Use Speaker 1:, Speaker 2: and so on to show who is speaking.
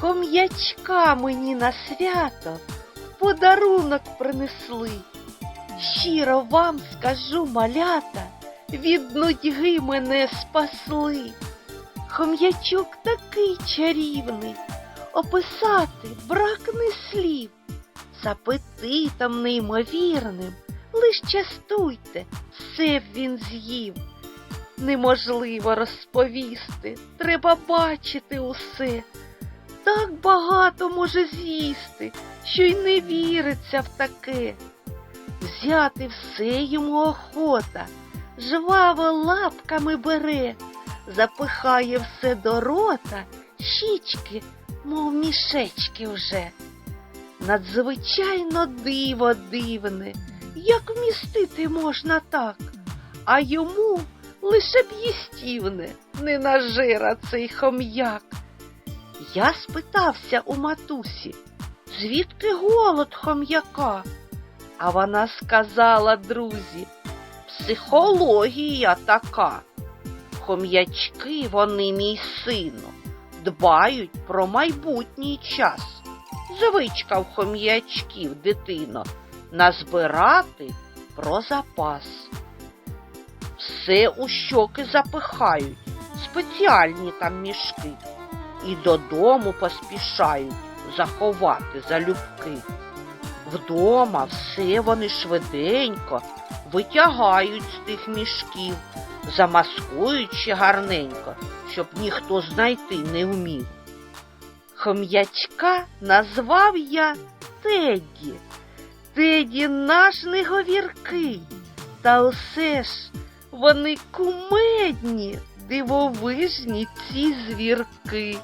Speaker 1: Хом'ячка мені на свято подарунок принесли. Щиро вам скажу, малята, від нудьги мене спасли. Хом'ячок такий чарівний, описати бракне слів. З апетитом неймовірним, лиш частуйте, все б він з'їв. Неможливо розповісти, треба бачити усе. Так багато може з'їсти, що й не віриться в таке. Взяти все йому охота, жваво лапками бере, запихає все до рота, щічки, мов мішечки вже. Надзвичайно диво дивне, як вмістити можна так, а йому лише б їстівне, не нажира цей хом'як. Я спитався у матусі, звідки голод хом'яка? А вона сказала, друзі, психологія така. Хом'ячки вони, мій сину, дбають про майбутній час. Звичка в хом'ячків, дитино, назбирати про запас. Все у щоки запихають, спеціальні там мішки, і додому поспішають заховати залюбки. Вдома все вони швиденько витягають з тих мішків, замаскуючи гарненько, щоб ніхто знайти не вмів. Хом'ячка назвав я Тедді. Теді наш неговіркий, та усе ж вони кумедні, дивовижні ці звірки.